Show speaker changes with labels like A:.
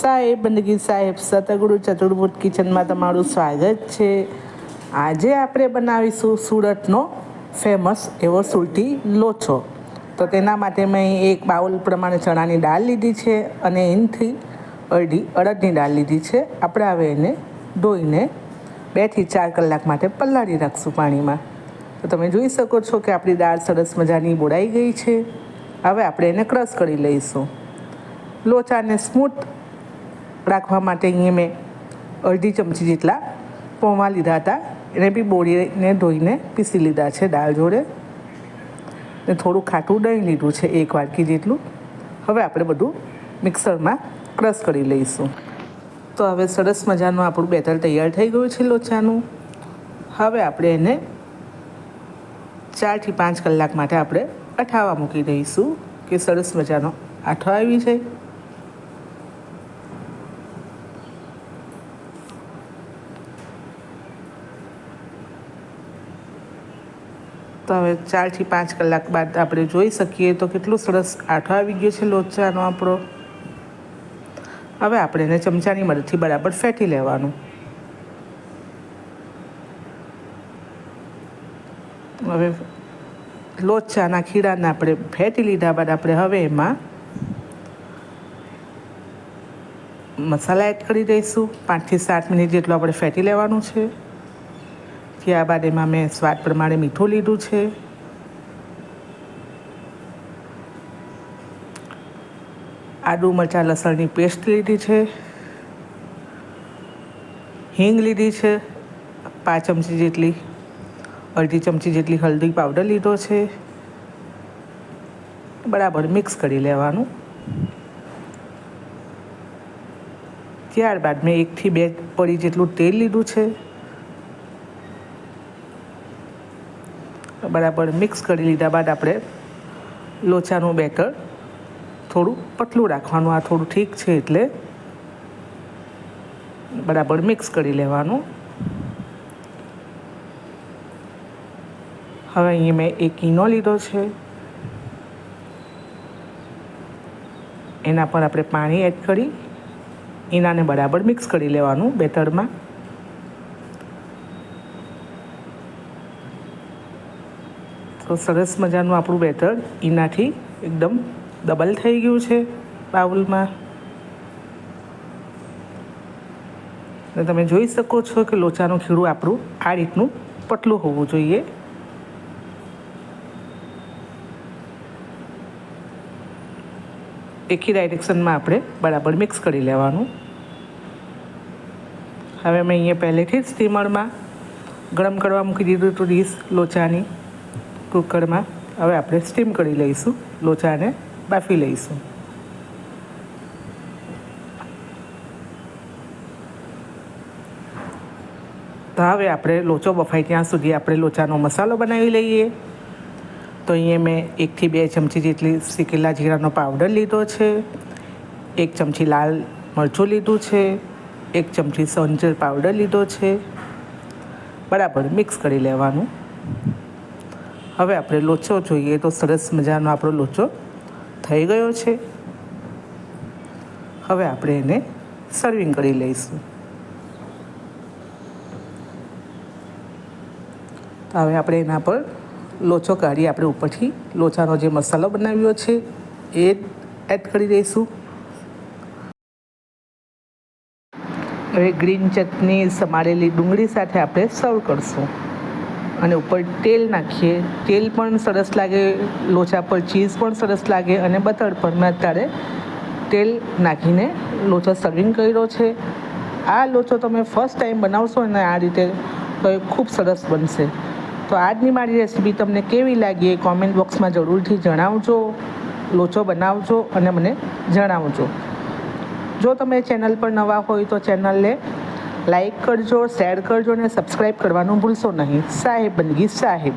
A: સાહેબ બંદગી સાહેબ, સતગુરુ ચતુર્ભુજ કિચનમાં તમારું સ્વાગત છે. આજે આપણે બનાવીશું સુરતનો ફેમસ એવો સુરતી લોચો. તો તેના માટે મેં એક બાઉલ પ્રમાણે ચણાની દાળ લીધી છે અને એનથી અડધી અડદની દાળ લીધી છે. આપણે હવે એને ધોઈને બેથી ચાર કલાક માટે પલાળી રાખશું પાણીમાં. તો તમે જોઈ શકો છો કે આપણી દાળ સરસ મજાની બોળાઈ ગઈ છે. હવે આપણે એને ક્રશ કરી લઈશું. લોચાને સ્મૂથ રાખવા માટે અહીંયા મેં અડધી ચમચી જેટલા પૌવા લીધા હતા. એને બી બોળીને ધોઈને પીસી લીધા છે દાળ જોડે. ને થોડું ખાટું દહીં લીધું છે એક વાટકી જેટલું. હવે આપણે બધું મિક્સરમાં ક્રશ કરી લઈશું. તો હવે સરસ મજાનું આપણું બેટર તૈયાર થઈ ગયું છે લોચાનું. હવે આપણે એને ચારથી પાંચ કલાક માટે આપણે અઠાવા મૂકી દઈશું કે સરસ મજાનો આઠો આવી જાય. તો હવે ચારથી પાંચ કલાક બાદ આપણે જોઈ શકીએ તો કેટલું સરસ આઠો આવી ગયો છે લોચાનો આપણો. હવે આપણે એને ચમચાની મદદથી બરાબર ફેટી લેવાનું. હવે લોચાના ખીરાને આપણે ફેંટી લીધા બાદ આપણે હવે એમાં મસાલા એડ કરી દઈશું. પાંચથી સાત મિનિટ જેટલું આપણે ફેંટી લેવાનું છે. ત્યારબાદ એમાં મેં સ્વાદ પ્રમાણે મીઠું લીધું છે. આદુ, મરચાં, લસણની પેસ્ટ લીધી છે. હિંગ લીધી છે. પાંચ ચમચી જેટલી, અડધી ચમચી જેટલી હલ્દી પાવડર લીધો છે. બરાબર મિક્સ કરી લેવાનું. ત્યારબાદ મેં એકથી બે પડી જેટલું તેલ લીધું છે. બરાબર મિક્સ કરી લીધા બાદ આપણે લોચાનું બેટર થોડું પતલું રાખવાનું. આ થોડું ઠીક છે એટલે બરાબર મિક્સ કરી લેવાનું. હવે અહીંયા મેં એક ઈનો લીધો છે. એના પર આપણે પાણી એડ કરી, ઈનાને બરાબર મિક્સ કરી લેવાનું બેટરમાં. તો સરસ મજાનું આપણું બેટર એનાથી એકદમ ડબલ થઈ ગયું છે બાઉલમાં. ને તમે જોઈ શકો છો કે લોચાનું ખીરું આપણું આ રીતનું પતલું હોવું જોઈએ. એકી ડાયરેક્શનમાં આપણે બરાબર મિક્સ કરી લેવાનું. હવે મેં અહીંયા પહેલેથી જ સ્ટીમરમાં ગરમ કરવા મૂકી દીધું હતું ડીશ લોચાની. કુકરમાં. હવે આપણે સ્ટીમ કરી લઈશું, લોચાને બાફી લઈશું. તો હવે આપણે લોચો બફાય ત્યાં સુધી આપણે લોચાનો મસાલો બનાવી લઈએ. તો અહીંયા મેં એકથી બે ચમચી જેટલી શીકેલા જીરાનો પાવડર લીધો છે. એક ચમચી લાલ મરચું લીધું છે. એક ચમચી સંજર પાવડર લીધો છે. બરાબર મિક્સ કરી લેવાનું. હવે આપણે લોચો જોઈએ તો સરસ મજાનો આપણો લોચો થઈ ગયો છે. હવે આપણે એને સર્વિંગ કરી લઈશું. તો હવે આપણે એના પર લોચો કાઢી આપણે ઉપરથી લોચાનો જે મસાલો બનાવ્યો છે એ એડ કરી દઈશું. હવે ગ્રીન ચટણી સમારેલી ડુંગળી સાથે આપણે સર્વ કરશું. અને ઉપર તેલ નાખીએ. તેલ પણ સરસ લાગે, લોચા પર ચીઝ પણ સરસ લાગે અને બટર પણ. મેં અત્યારે તેલ નાખીને લોચો સર્વિંગ કર્યો છે. આ લોચો તમે ફર્સ્ટ ટાઈમ બનાવશો ને આ રીતે તો એ ખૂબ સરસ બનશે. તો આજની મારી રેસીપી તમને કેવી લાગી એ કોમેન્ટ બોક્સમાં જરૂરથી જણાવજો. લોચો બનાવજો અને મને જણાવજો. જો તમે ચેનલ પર નવા હોય તો ચેનલને લાઈક કરજો શેર કરજો અને સબસ્ક્રાઈબ કરવાનું ભૂલશો નહીં. સાહેબ બંદગી સાહેબ.